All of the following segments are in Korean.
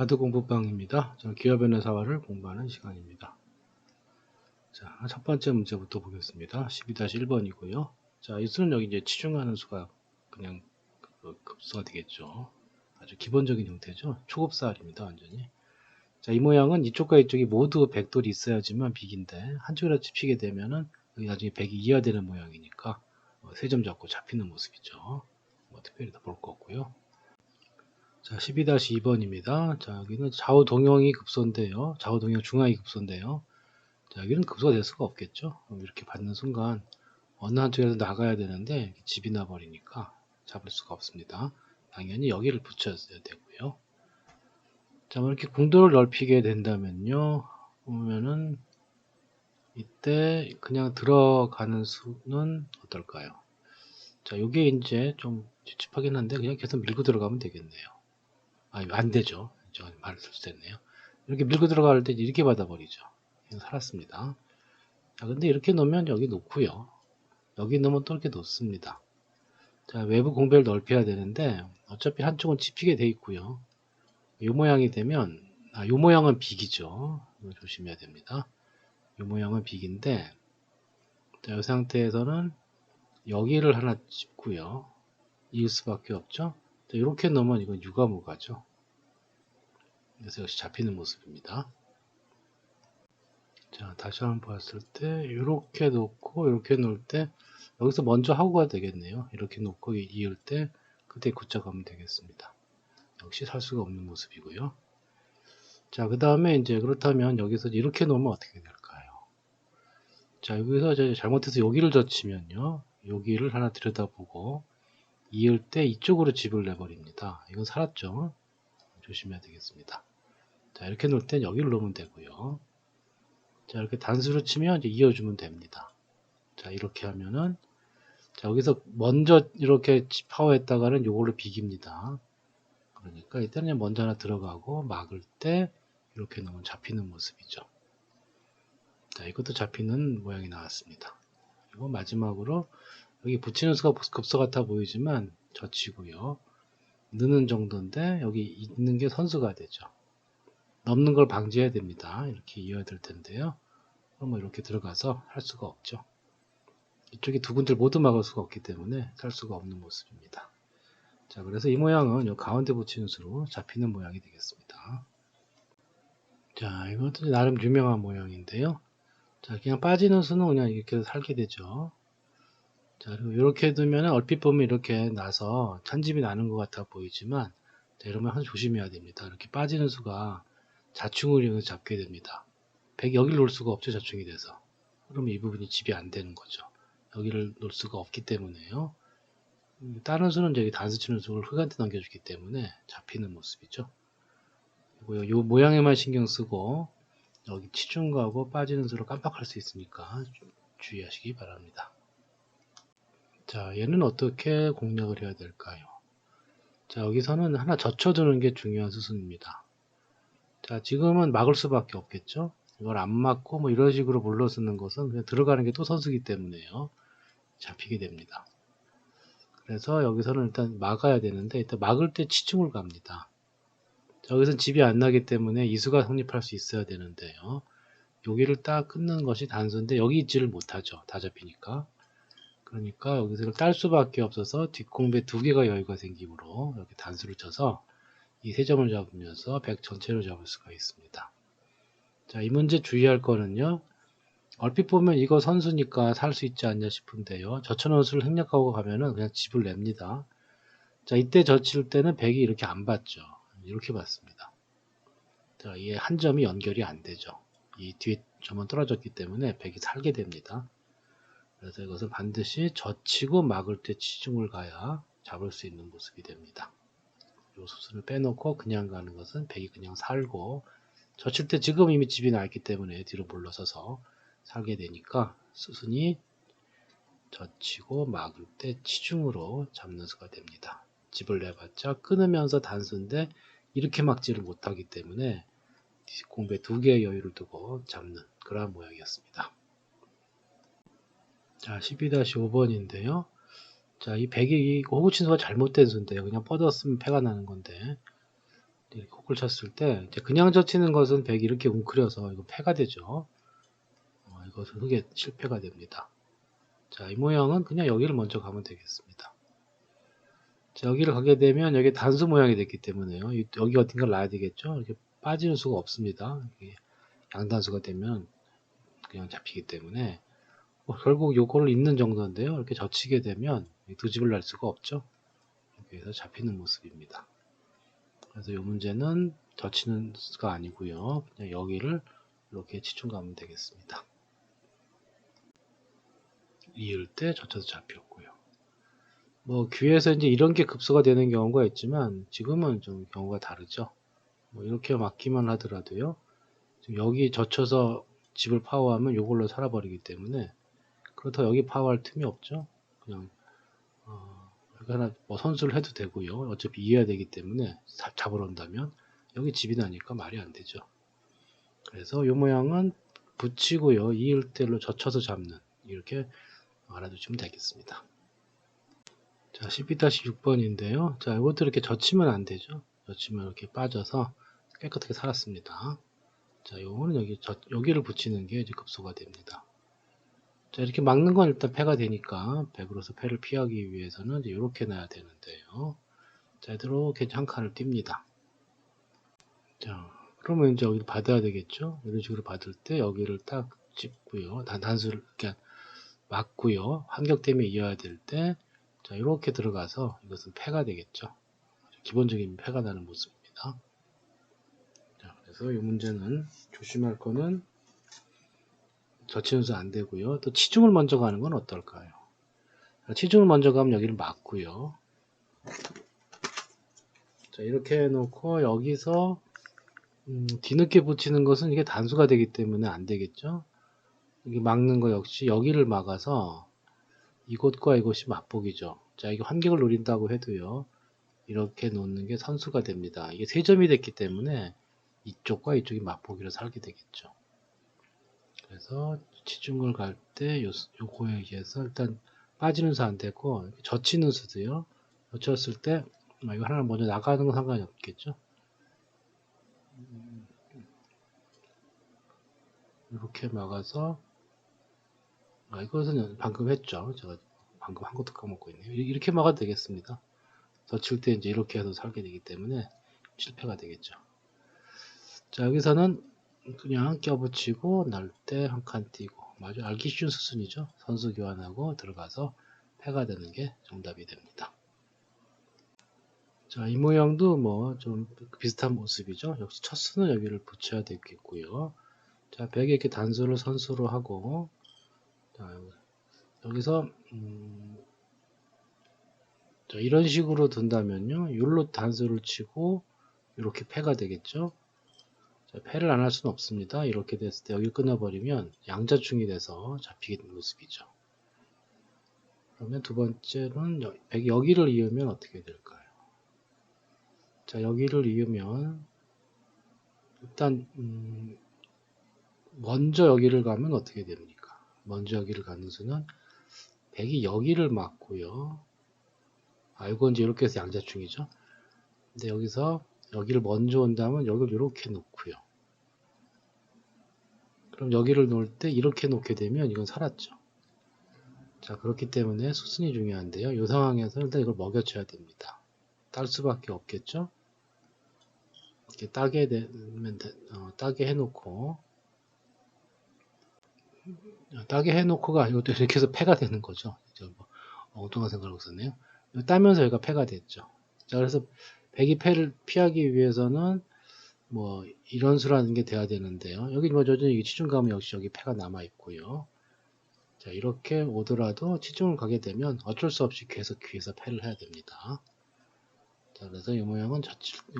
바드 공부방입니다. 사활을 공부하는 시간입니다. 자, 첫 번째 문제부터 보겠습니다. 12-1번이고요. 자, 이 수는 여기 이제 치중하는 수가 그냥 그 급수가 되겠죠. 아주 기본적인 형태죠. 초급사활입니다, 완전히. 자, 이 모양은 이쪽과 이쪽이 모두 백돌이 있어야지만 빅인데 한쪽이라도 짚히게 되면은 나중에 백이 이하되는 모양이니까 어, 세점 잡고 잡히는 모습이죠. 뭐 특별히 더 볼 거 없고요. 자, 12-2번입니다. 자, 여기는 좌우 동형이 급소인데요. 좌우 동형 중앙이 급소인데요. 자, 여기는 급소가 될 수가 없겠죠. 이렇게 받는 순간 어느 한쪽에서 나가야 되는데 집이 나버리니까 잡을 수가 없습니다. 당연히 여기를 붙였어야 되고요. 자, 뭐 이렇게 궁도를 넓히게 된다면요. 보면은 이때 그냥 들어가는 수는 어떨까요? 자, 요게 이제 좀 찝찝하긴 한데 그냥 계속 밀고 들어가면 되겠네요. 아, 안 되죠. 저 말을 실수했네요. 이렇게 밀고 들어갈 때 이렇게 받아버리죠. 살았습니다. 자, 근데 이렇게 놓으면 여기 놓고요. 여기 놓으면 또 이렇게 놓습니다. 자, 외부 공배를 넓혀야 되는데 어차피 한쪽은 찝히게 돼 있고요. 이 모양이 되면 아, 이 모양은 빅이죠. 조심해야 됩니다. 이 모양은 빅인데 자, 이 상태에서는 여기를 하나 짚고요. 이을 수밖에 없죠. 자, 이렇게 놓으면 이건 유가무가죠. 그래서 역시 잡히는 모습입니다. 자, 다시 한번 봤을 때 이렇게 놓고 이렇게 놓을 때 여기서 먼저 하고 가야 되겠네요. 이렇게 놓고 이을 때 그때 굳자 가면 되겠습니다. 역시 살 수가 없는 모습이고요. 자, 그 다음에 이제 그렇다면 여기서 이렇게 놓으면 어떻게 될까요? 자, 여기서 이제 잘못해서 여기를 젖히면요. 여기를 하나 들여다보고 이을 때 이쪽으로 집을 내버립니다. 이건 살았죠? 조심해야 되겠습니다. 자, 이렇게 놓을 땐 여기를 놓으면 되고요. 자, 이렇게 단수로 치면 이제 이어주면 됩니다. 자, 이렇게 하면은 자, 여기서 먼저 이렇게 파워했다가는 요걸로 비깁니다. 그러니까 이때는 먼저 하나 들어가고 막을 때 이렇게 놓으면 잡히는 모습이죠. 자, 이것도 잡히는 모양이 나왔습니다. 그리고 마지막으로 여기 붙이는 수가 급서 같아 보이지만 젖히고요. 느는 정도인데 여기 있는 게 선수가 되죠. 넘는 걸 방지해야 됩니다. 이렇게 이어야 될 텐데요. 뭐 이렇게 들어가서 할 수가 없죠. 이쪽이 두 군데를 모두 막을 수가 없기 때문에 살 수가 없는 모습입니다. 자, 그래서 이 모양은 요 가운데 붙이는 수로 잡히는 모양이 되겠습니다. 자, 이것도 나름 유명한 모양인데요. 자, 그냥 빠지는 수는 그냥 이렇게 살게 되죠. 자, 그리고 이렇게 두면 얼핏 보면 이렇게 나서 찬집이 나는 것 같아 보이지만, 자, 이러면 한 조심해야 됩니다. 이렇게 빠지는 수가 자충을 이용해서 잡게 됩니다. 100 여기를 놓을 수가 없죠, 자충이 돼서. 그러면 이 부분이 집이 안 되는 거죠. 여기를 놓을 수가 없기 때문에요. 다른 수는 저기 단수 치는 수를 흑한테 넘겨주기 때문에 잡히는 모습이죠. 그리고 요 모양에만 신경 쓰고 여기 치중 가고 빠지는 수로 깜빡할 수 있으니까 주의하시기 바랍니다. 자, 얘는 어떻게 공략을 해야 될까요? 자, 여기서는 하나 젖혀두는 게 중요한 수순입니다. 자, 지금은 막을 수밖에 없겠죠? 이걸 안 막고 뭐 이런 식으로 물러 쓰는 것은 그냥 들어가는 게 또 선수기 때문에요. 잡히게 됩니다. 그래서 여기서는 일단 막아야 되는데 일단 막을 때 치중을 갑니다. 여기서 집이 안 나기 때문에 이수가 성립할 수 있어야 되는데요. 여기를 딱 끊는 것이 단수인데 여기 있지를 못하죠. 다 잡히니까. 그러니까 여기서 딸 수밖에 없어서 뒷공배 두 개가 여유가 생기므로 이렇게 단수를 쳐서 이 세 점을 잡으면서 100 전체를 잡을 수가 있습니다. 자, 이 문제 주의할 거는요. 얼핏 보면 이거 선수니까 살 수 있지 않냐 싶은데요. 저천 원 수를 생략하고 가면은 그냥 집을 냅니다. 자, 이때 젖힐 때는 100이 이렇게 안 받죠. 이렇게 받습니다. 자, 이게 한 점이 연결이 안 되죠. 이 뒤에 점은 떨어졌기 때문에 100이 살게 됩니다. 그래서 이것은 반드시 젖히고 막을 때 치중을 가야 잡을 수 있는 모습이 됩니다. 이 수순을 빼놓고 그냥 가는 것은 100이 그냥 살고 젖힐 때 지금 이미 집이 나 있기 때문에 뒤로 물러서서 살게 되니까 수순이 젖히고 막을 때 치중으로 잡는 수가 됩니다. 집을 내봤자 끊으면서 단수인데 이렇게 막지를 못하기 때문에 공배 두 개의 여유를 두고 잡는 그러한 모양이었습니다. 자, 12-5번인데요. 자, 이 100이 호구 친수가 잘못된 수인데요. 그냥 뻗었으면 패가 나는 건데. 코를 쳤을 때 그냥 젖히는 것은 백이 이렇게 웅크려서 이거 패가 되죠. 어, 이것은 흙에 실패가 됩니다. 자, 이 모양은 그냥 여기를 먼저 가면 되겠습니다. 자, 여기를 가게 되면 여기 단수 모양이 됐기 때문에요. 이- 여기 어딘가 놔야 되겠죠. 이렇게 빠지는 수가 없습니다. 양단수가 되면 그냥 잡히기 때문에 뭐 결국 요거를 있는 정도인데요. 이렇게 젖히게 되면 두 집을 날 수가 없죠. 여기에서 잡히는 모습입니다. 그래서 이 문제는 젖히는 수가 아니고요. 그냥 여기를 이렇게 치중 가면 되겠습니다. 이을 때 젖혀서 잡혔고요. 뭐 귀에서 이제 이런 게 급소가 되는 경우가 있지만 지금은 좀 경우가 다르죠. 뭐 이렇게 막기만 하더라도요. 여기 젖혀서 집을 파워하면 이걸로 살아버리기 때문에 그렇다고 여기 파워할 틈이 없죠. 그냥 어, 하나 뭐 선수를 해도 되고요. 어차피 이해야 되기 때문에 사- 잡으러 온다면 여기 집이 나니까 말이 안 되죠. 그래서 이 모양은 붙이고요. 이을 때로 젖혀서 잡는 이렇게 알아두시면 되겠습니다. 자, 12-6번인데요. 자, 이것도 이렇게 젖히면 안 되죠. 젖히면 이렇게 빠져서 깨끗하게 살았습니다. 자, 요거는 여기, 저, 여기를 붙이는 게 이제 급소가 됩니다. 자, 이렇게 막는 건 일단 패가 되니까, 백으로서 패를 피하기 위해서는 이제 이렇게 놔야 되는데요. 자, 이렇게 한 칸을 띱니다. 자, 그러면 이제 여기를 받아야 되겠죠? 이런 식으로 받을 때 여기를 딱 짚고요. 단, 단수를, 이렇게 맞고요. 환격됨에 이어야 될 때, 자, 이렇게 들어가서 이것은 패가 되겠죠. 기본적인 패가 나는 모습입니다. 자, 그래서 이 문제는 조심할 거는 젖히면서 안 되고요. 또 치중을 먼저 가는 건 어떨까요? 자, 치중을 먼저 가면 여기를 막고요. 자, 이렇게 해놓고 여기서 음, 뒤늦게 붙이는 것은 이게 단수가 되기 때문에 안 되겠죠. 이게 막는 거 역시 여기를 막아서 이곳과 이곳이 맞복이죠. 자, 이게 환경을 노린다고 해도요. 이렇게 놓는 게 선수가 됩니다. 이게 세 점이 됐기 때문에 이쪽과 이쪽이 맞보기로 살게 되겠죠. 그래서 치중을 갈 때 요거에 의해서 일단 빠지는 수 안 되고 젖히는 수도요. 젖혔을 때 아, 이거 하나 먼저 나가는 건 상관이 없겠죠. 이렇게 막아서 아, 이것은 방금 했죠. 제가 방금 한 것도 까먹고 있네요. 이렇게 막아도 되겠습니다. 젖힐 때 이제 이렇게 해서 살게 되기 때문에 실패가 되겠죠. 자, 여기서는 그냥 껴붙이고 날때한칸 띄고 아주 알기 쉬운 수순이죠. 선수 교환하고 들어가서 패가 되는 게 정답이 됩니다. 자, 이 모양도 뭐 좀 비슷한 모습이죠. 역시 첫 수는 여기를 붙여야 되겠고요. 자, 벽에 이렇게 단수를 선수로 하고 자, 여기서 음, 자, 이런 식으로 둔다면요. 율로 단수를 치고 이렇게 패가 되겠죠. 자, 패를 안 할 수는 없습니다. 이렇게 됐을 때 여기 끊어버리면 양자충이 돼서 잡히게 되는 모습이죠. 그러면 두 번째는 여, 여기를 이으면 어떻게 될까요? 자, 여기를 이으면 일단 음, 먼저 여기를 가면 어떻게 됩니까? 먼저 여기를 가는 수는 백이 여기를 막고요. 아, 이건 이제 이렇게 해서 양자충이죠. 근데 여기서 여기를 먼저 온다면 여기를 이렇게 놓고요. 그럼 여기를 놓을 때 이렇게 놓게 되면 이건 살았죠. 자, 그렇기 때문에 수순이 중요한데요. 이 상황에서 일단 이걸 먹여줘야 됩니다. 딸 수밖에 없겠죠. 이렇게 따게 되면 어, 따게 해놓고 따게 해놓고가 이것도 이렇게 해서 패가 되는 거죠. 뭐 엉뚱한 생각을 했었네요. 따면서 여기가 패가 됐죠. 자, 그래서 백이 패를 피하기 위해서는 뭐 이런 수라는 게 돼야 되는데요. 여기 뭐 여전히 치중감은 역시 여기 패가 남아 있고요. 자, 이렇게 오더라도 치중을 가게 되면 어쩔 수 없이 계속 귀에서 패를 해야 됩니다. 자, 그래서 이 모양은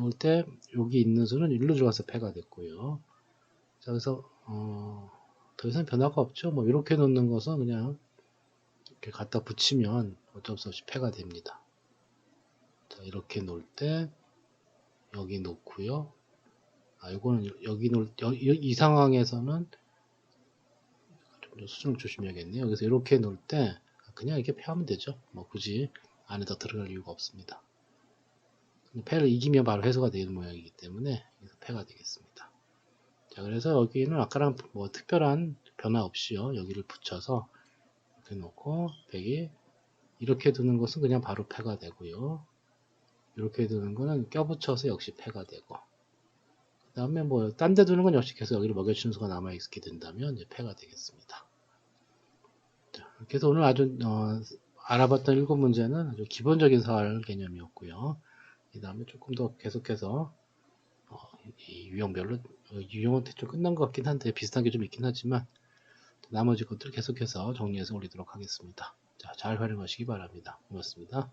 올 때 여기 있는 수는 일로 들어가서 패가 됐고요. 자, 그래서 어, 더 이상 변화가 없죠. 뭐 이렇게 놓는 것은 그냥 이렇게 갖다 붙이면 어쩔 수 없이 패가 됩니다. 자, 이렇게 놓을 때 여기 놓고요. 아, 이거는 여기 놓을 여, 이 상황에서는 좀 수준을 조심해야겠네요. 여기서 이렇게 놓을 때 그냥 이렇게 펴면 되죠. 뭐 굳이 안에다 들어갈 이유가 없습니다. 패를 이기면 바로 해소가 되는 모양이기 때문에 패가 되겠습니다. 자, 그래서 여기는 아까랑 뭐 특별한 변화 없이요. 여기를 붙여서 이렇게 놓고 백이 이렇게 두는 것은 그냥 바로 패가 되고요. 이렇게 두는 거는 껴붙여서 역시 패가 되고 그 다음에 뭐 딴 데 두는 건 역시 계속 여기를 먹여주는 수가 남아있게 된다면 이제 패가 되겠습니다. 자, 이렇게 해서 오늘 아주 어, 알아봤던 일곱 문제는 아주 기본적인 사활 개념이었고요. 그 다음에 조금 더 계속해서 어, 이 유형별로 어, 유형은 대충 끝난 것 같긴 한데 비슷한 게 좀 있긴 하지만 나머지 것들 계속해서 정리해서 올리도록 하겠습니다. 자, 잘 활용하시기 바랍니다. 고맙습니다.